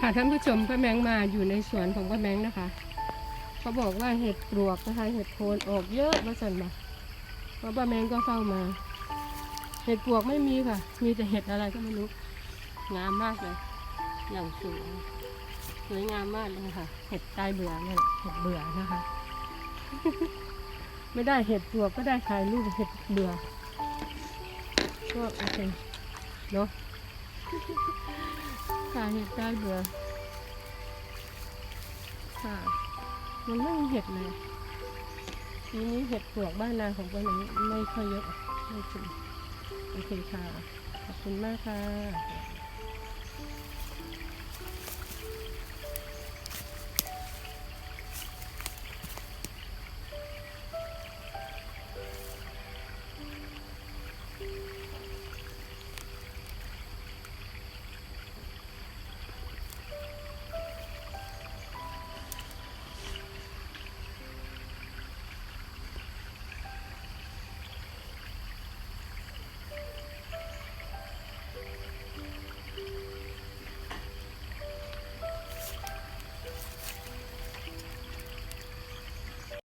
ค่ะท่านผู้ชมป้าแมงมาอยู่ในสวนของป้าแมงนะคะ เขาบอกว่าเห็ดปลวกนะคะเห็ดโคนออกเยอะมาสั่นมาเพราะป้าแมงก็เข้ามา เห็ดปลวกไม่มีค่ะ มีแต่เห็ดอะไรก็ไม่รู้งามมากเลยอย่างสวยสวยงามมากเลยค่ะ เห็ดตายเบื่อเนี่ยเห็ดเบื่อนะคะ ไม่ได้เห็ดปลวกก็ได้ถ่ายรูปเห็ดเบื่อก็โอเคเนาะ ค่ะเห็ดได้เบื่อค่ะ มันไม่มีเห็ดเลยทีนี้เห็ดปลวกบ้านนาของป้าหนังไม่ค่อยเยอะไม่ถึงโอเคค่ะ ขอบคุณมากค่ะ